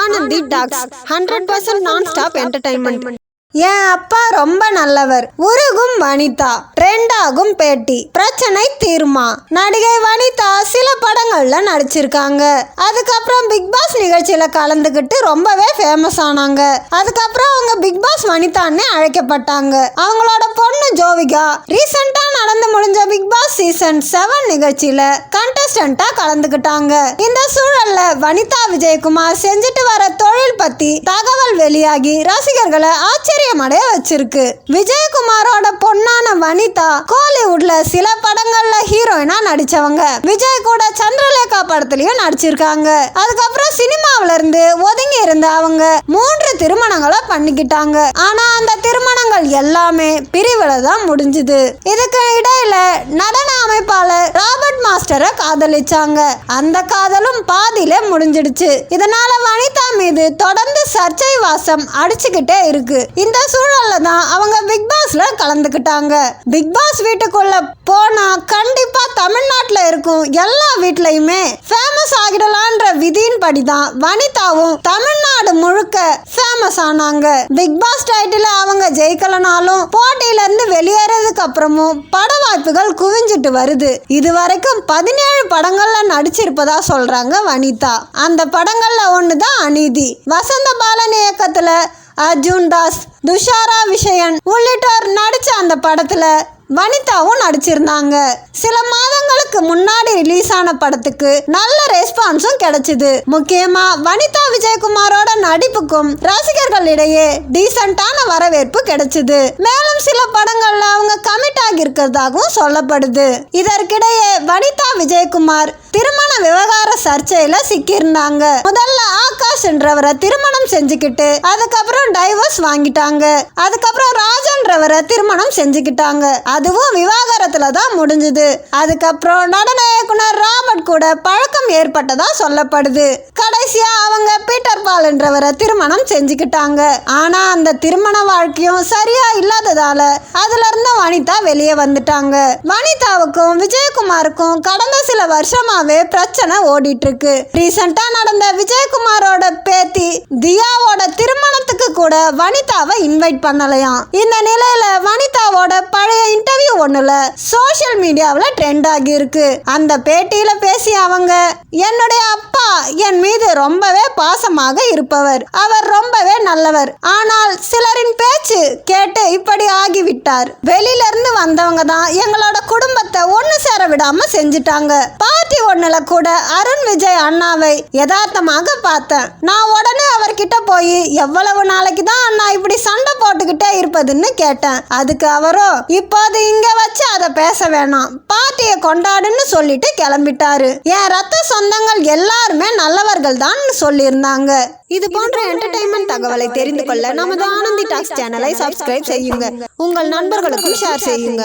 Anandhi talks hundred percent non stop entertainment என் அப்பா ரொம்ப நல்லவர். உருகும் வனிதா ட்ரெண்டாகும் பேட்டி. பிரச்சனை தீர்மா. நடிகை வனிதா சில படங்கள்ல நடிச்சிருக்காங்க. அதுக்கப்புறம் பிக் பாஸ் நிகழ்ச்சியில கலந்துக்கிட்டு ரொம்பவே ஃபேமஸ் ஆனாங்க. அதுக்கப்புறம் அவங்க பிக் பாஸ் வனிதான்னு அழைக்கப்பட்டாங்க. அவங்களோட பொண்ணு ஜோவிகா ரீசெண்டா நடந்து முடிஞ்ச பிக் பாஸ் சீசன் செவன் நிகழ்ச்சியில கண்டஸ்டண்டா கலந்துக்கிட்டாங்க. இந்த சூழல்ல வனிதா விஜயகுமார் செஞ்சுட்டு வர தொழில் பத்தி தகவல் வெளியாகி ரசிகர்களை ஆச்சரியமடைய வச்சிருக்கு. விஜயகுமாரோட பொண்ணான வனிதா கோலிவுட்ல சில படங்கள்ல ஹீரோயினா நடிச்சவங்க. விஜய் கூட சந்திரலேகா படத்துலயும் நடிச்சிருக்காங்க. அதுக்கப்புறம் சினிமாவில இருந்து ஒதுங்கி இருந்த அவங்க மூன்று திருமணங்களை பண்ணிக்கிட்டாங்க. ஆனா அந்த திருமணங்கள் எல்லாமே பிரிவுல தான் முடிஞ்சுது. இதுக்கு இடையில நடன அமைப்பாளர் ராபர்ட் மாஸ்டரை காதலிச்சாங்க. அந்த காதலும் பாதியில முடிஞ்சிடுச்சு. இதனால வனிதா மீது தொடர்ந்து சர்ச்சை வாசம் அடிச்சுக்கிட்டே இருக்கு. இந்த சூழல்ல தான் அவங்க பிக் பாஸ்ல கலந்துக்கிட்டாங்க. பிக் பாஸ் வீட்டுக்குள்ள போனா கண்டிப்பா தமிழ்நாட்டுல இருக்கும் எல்லா வீட்லயுமே ஃபேமஸ் ஆகிடலான்ற விதியின் படிதான் வனிதாவும் தமிழ்நாடு முழுக்க ஃபேமஸ் ஆனாங்க. பிக் பாஸ் டைட்டில் அவங்க ஜெயிக்கலனாலும் போட்டியில இருந்து வெளியேறதுக்கு அப்புறமும் பட வாய்ப்புகள் குவிஞ்சிட்டு வருது. இது வரைக்கும் பதினேழு படங்கள்ல நடிச்சிருப்பதா சொல்றாங்க வனிதா. அந்த படங்கள்ல ஒன்று தான் அநீதி. வசந்த பாலன் இயக்கத்துல அர்ஜுன் தாஸ் துஷாரா விஷயன் உள்ளிட்டோர் நடிச்ச அந்த படத்துல வனிதாவும் நடிச்சிருந்தாங்க. சில மாதங்களுக்கு முன்னாடி ரிலீஸ் ஆன படத்துக்கு நல்ல ரெஸ்பான்ஸும் கிடைச்சது. முக்கியமா வனிதா விஜயகுமாரோட நடிப்புக்கும் ரசிகர்களிடையே டீசென்டான வரவேற்பு கிடைச்சது. மேலும் சில படங்கள்ல அவங்க கமிட் ஆகியிருக்கிறதாகவும் சொல்லப்படுது. இதற்கிடையே வனிதா விஜயகுமார் திருமண விவகார சர்ச்சையில சிக்கியிருந்தாங்க. முதல்ல ஆகாஷ் என்றவரை திருமணம் செஞ்சுக்கிட்டு அதுக்கப்புறம் டைவர்ஸ் வாங்கிட்டாங்க. அதுக்கப்புறம் ராஜன்றவரை திருமணம் செஞ்சுக்கிட்டாங்க. அதுவும் விவாகரத்துல தான் முடிஞ்சது. அதுக்கப்புறம் நடன இயக்குனர் ராபர்ட் கூட பழக்கம் ஏற்பட்டதா சொல்லப்படுது. கடைசியா அவங்க பீட்டர் பால் என்றவரை திருமணம் செஞ்சுக்கிட்டாங்க. ஆனா அந்த திருமண வாழ்க்கையும் சரியா இல்லாததால அதுல இருந்து வனிதா வெளியே வந்துட்டாங்க. வனிதாவுக்கும் விஜயகுமாருக்கும் கடந்த சில வருஷமாவே பிரச்சனை ஓடிட்டு இருக்கு. ரீசெண்டா நடந்த விஜயகுமாரோட பேத்தி தியாவோட திருமணத்துக்கு கூட வனிதாவை இன்வைட் பண்ணலையாம். இந்த நிலையில வனிதாவோட பழைய இன்டர்வியூ ஒண்ணுல சோஷியல் மீடியாவில் ட்ரெண்ட் ஆகி இருக்கு அந்த பேட்டியில பேசிய அவங்க என்னுடைய அப்பா என் மீது ரொம்பவே பாசமாக இருப்பவர். அவர் ரொம்பவே நல்லவர். ஆனால் சிலரின் பேச்சு கேட்டு இப்படி ஆகிவிட்டார். வெளியில இருந்து வந்தவங்க தான் எங்களோட குடும்பத்தை ஒன்று சேர விடாம செஞ்சுட்டாங்க. பார்ட்டி ஒண்ணுல கூட அருண் விஜய் அண்ணாவை யதார்த்தமாக பார்த்தேன். நான் உடனே அவர்கிட்ட போய் எவ்வளவு நாளைக்கு தான் அண்ணா இப்படி சண்டை போட்டுக்கிட்டே இருப்பதுன்னு கேட்டேன். அதுக்கு அவரோ இப்போது இங்க வச்சு அதை பேச வேணாம். பார்ட்டியை கொண்டாடுன்னு சொல்லிட்டு கிளம்பிட்டாரு. என் ரத்த சொந்தங்கள் எல்லாருமே நல்லவர்கள் தான் சொல்லியிருந்தாங்க. இது போன்ற என்டர்டைன்மெண்ட் தகவலை தெரிந்து கொள்ள நமது ஆனந்தி டாக்ஸ் சேனலை சப்ஸ்கிரைப் செய்யுங்க. உங்கள் நண்பர்களுக்கும் ஷேர் செய்யுங்க.